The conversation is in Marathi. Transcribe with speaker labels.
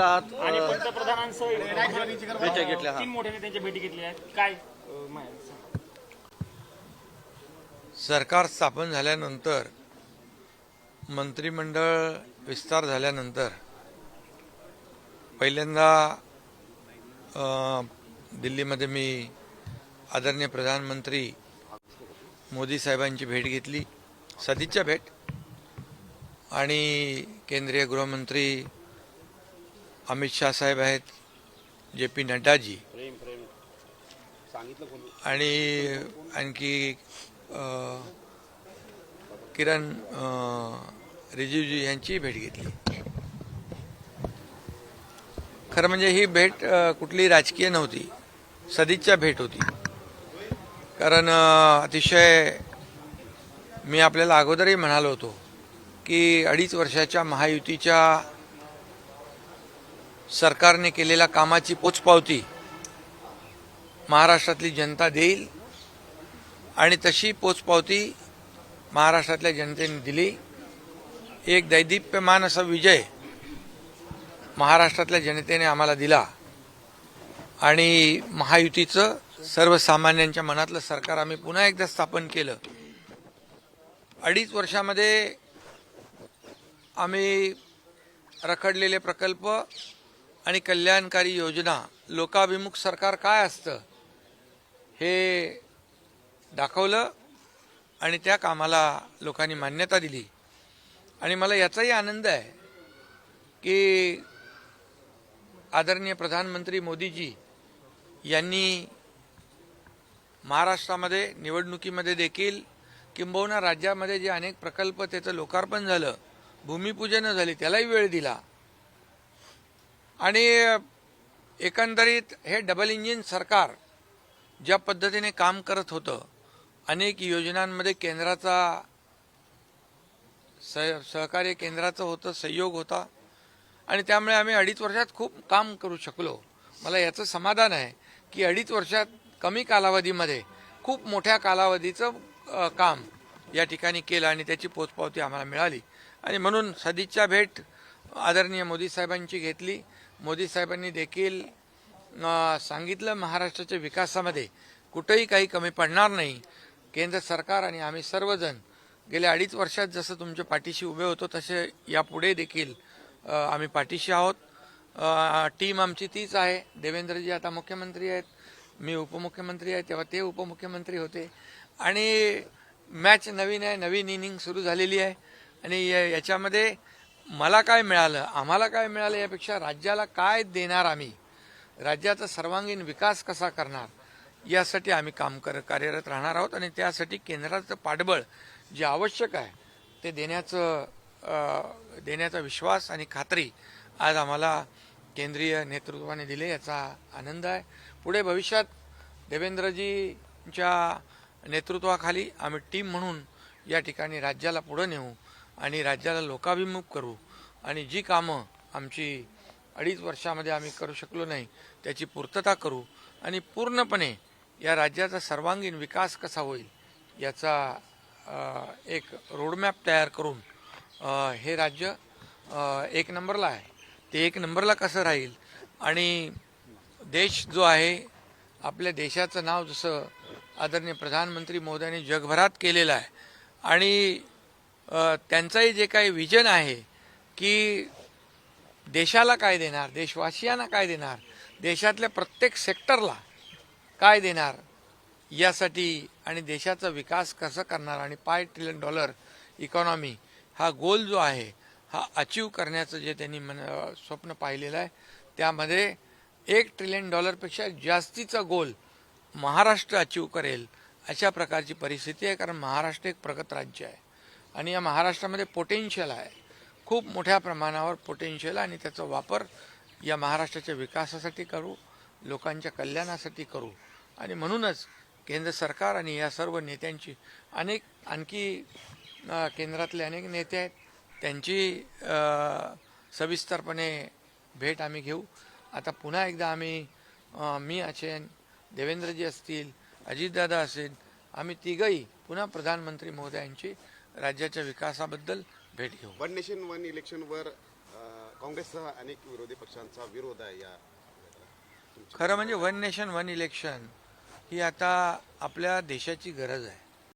Speaker 1: आहात,
Speaker 2: आणि
Speaker 1: अ,
Speaker 2: पंतप्रधानांसह
Speaker 1: भेटी घेतल्या, हा.
Speaker 2: तीन मोठ्या नेत्यांच्या भेटी घेतल्या आहेत काय अ, माहिती सांगा.
Speaker 3: सरकार स्थापन झाल्यानंतर मंत्रिमंडळ विस्तार झाल्यानंतर पहिल्यांदा अ, दिल्लीमध्ये मी आदरणीय प्रधानमंत्री मोदी साहेबांची भेट घेतली सदिच्छा भेट आणि केंद्रीय गृहमंत्री अमित शाह साहेब आहेत जे पी नड्डाजी. आणि आणखी किरण रिजिजू यांची भेट घेतली. खरं म्हणजे ही भेट कुठली राजकीय नव्हती. सदिच्छा भेट होती. कारण अतिशय मी आपल्याला अगोदरही म्हणालो होतो की अडीच वर्षाच्या महायुतीच्या सरकारने केलेल्या कामाची पोचपावती महाराष्ट्रातली जनता देईल आणि तशी पोचपावती महाराष्ट्रातल्या जनतेने दिली. एक दैदिप्यमान असा विजय महाराष्ट्रातल्या जनतेने आम्हाला दिला. आणि महायुतीचं सर्वसामान्यांच्या मनातलं सरकार आम्ही पुन्हा एकदा स्थापन केलं. अडीच वर्षामध्ये आम्ही रखडलेले प्रकल्प आणि कल्याणकारी योजना लोकाभिमुख सरकार काय असतं हे दाखवलं आणि त्या कामाला लोकांनी मान्यता दिली. आणि मला याचाही आनंद आहे की आदरणीय प्रधानमंत्री मोदीजी यांनी महाराष्ट्रामध्ये निवडणुकीमध्ये देखील किंबहुना राज्यामध्ये जे अनेक प्रकल्प त्याचं लोकार्पण झालं भूमिपूजनं झाली त्यालाही वेळ दिला. आणि एकंदरीत हे डबल इंजिन सरकार ज्या पद्धतीने काम करत होतं अनेक योजनांमध्ये केंद्राचा सह सहकार्य केंद्राचं होतं सहयोग होता. आणि त्यामुळे आम्ही अडीच वर्षात खूप काम करू शकलो. मला याचं समाधान आहे की अडीच वर्षात कमी कालावधीमध्ये खूप मोठ्या कालावधीचं काम या ठिकाणी केलं आणि त्याची पोचपावती आम्हाला मिळाली. आणि म्हणून सदिच्छा भेट आदरणीय मोदी साहेबांची घेतली. मोदी साहेबांनी देखील सांगितलं महाराष्ट्राच्या विकासामध्ये कुठंही काही कमी पडणार नाही. केंद्र सरकार आणि आम्ही सर्वजण गेल्या अडीच वर्षात जसं तुमच्या पाठीशी उभे होतो तसे यापुढे देखील आम्ही पाठीशी आहोत. टीम आमची तीच आहे. देवेंद्रजी आता मुख्यमंत्री आहेत. मी उपमुख्यमंत्री आहे तेव्हा ते उपमुख्यमंत्री होते. आणि मॅच नवीन आहे नवीन इनिंग सुरू झालेली आहे. आणि या- याच्यामध्ये मला काय मिळालं आम्हाला काय मिळालं यापेक्षा राज्याला काय देणार आम्ही? राज्याचा सर्वांगीण विकास कसा करणार? यासाठी आम्ही काम कर कार्यरत राहणार आहोत आणि त्यासाठी केंद्राचं पाठबळ जे आवश्यक आहे ते देण्याचं देण्याचा विश्वास आणि खात्री आज आम्हाला केंद्रीय नेतृत्वाने दिले याचा आनंद आहे. पुढे भविष्यात देवेंद्रजींच्या नेतृत्वाखाली आम्ही टीम म्हणून या ठिकाणी राज्याला पुढं नेऊ. आणि राज्याला लोकाभिमुख करू. आणि जी कामं आमची अडीच वर्षामध्ये आम्ही करू शकलो नाही त्याची पूर्तता करू. आणि पूर्णपणे या राज्याचा सर्वांगीण विकास कसा होईल याचा एक रोडमॅप तयार करून हे राज्य एक नंबरला आहे. ते एक नंबरला कसं राहील? आणि देश जो आहे आपल्या देशाचं नाव जसं आदरणीय प्रधानमंत्री मोदयांनी जगभरात केलेलं आहे. आणि त्यांचंही जे काही विजन आहे की देशाला काय देणार देशवासियांना काय देणार देशातल्या प्रत्येक सेक्टरला काय देणार यासाठी आणि देशाचा विकास कसं करणार आणि पाय ट्रिलियन डॉलर इकॉनॉमी हा गोल जो आहे हा अचीव करण्याचं जे त्यांनी मन स्वप्न पाहिलेलं आहे त्यामध्ये एक ट्रिलियन डॉलरपेक्षा जास्तीचा गोल महाराष्ट्र अचीव करेल अशा प्रकारची परिस्थिती आहे कारण महाराष्ट्र एक प्रगत राज्य आहे. आणि या महाराष्ट्रामध्ये पोटेन्शियल आहे. खूप मोठ्या प्रमाणावर पोटेन्शियल आणि त्याचा वापर या महाराष्ट्राच्या विकासासाठी करू लोकांच्या कल्याणासाठी करू. आणि म्हणूनच केंद्र सरकार आणि या सर्व नेत्यांची अनेक आणखी केंद्रातले अनेक नेते आहेत. त्यांची सविस्तरपणे भेट आम्ही घेऊ. आता पुन्हा एकदा आम्ही मी असेन देवेंद्रजी असतील अजितदादा असेल आम्ही तिघही पुन्हा प्रधानमंत्री महोदयांची राज्याच्या विकासाबद्दल भेट घेऊ.
Speaker 4: वन नेशन वन इलेक्शनवर अ,
Speaker 1: काँग्रेससह अनेक विरोधी पक्षांचा विरोध आहे या
Speaker 3: खरं म्हणजे वन नेशन वन इलेक्शन ही आता आपल्या देशाची गरज आहे.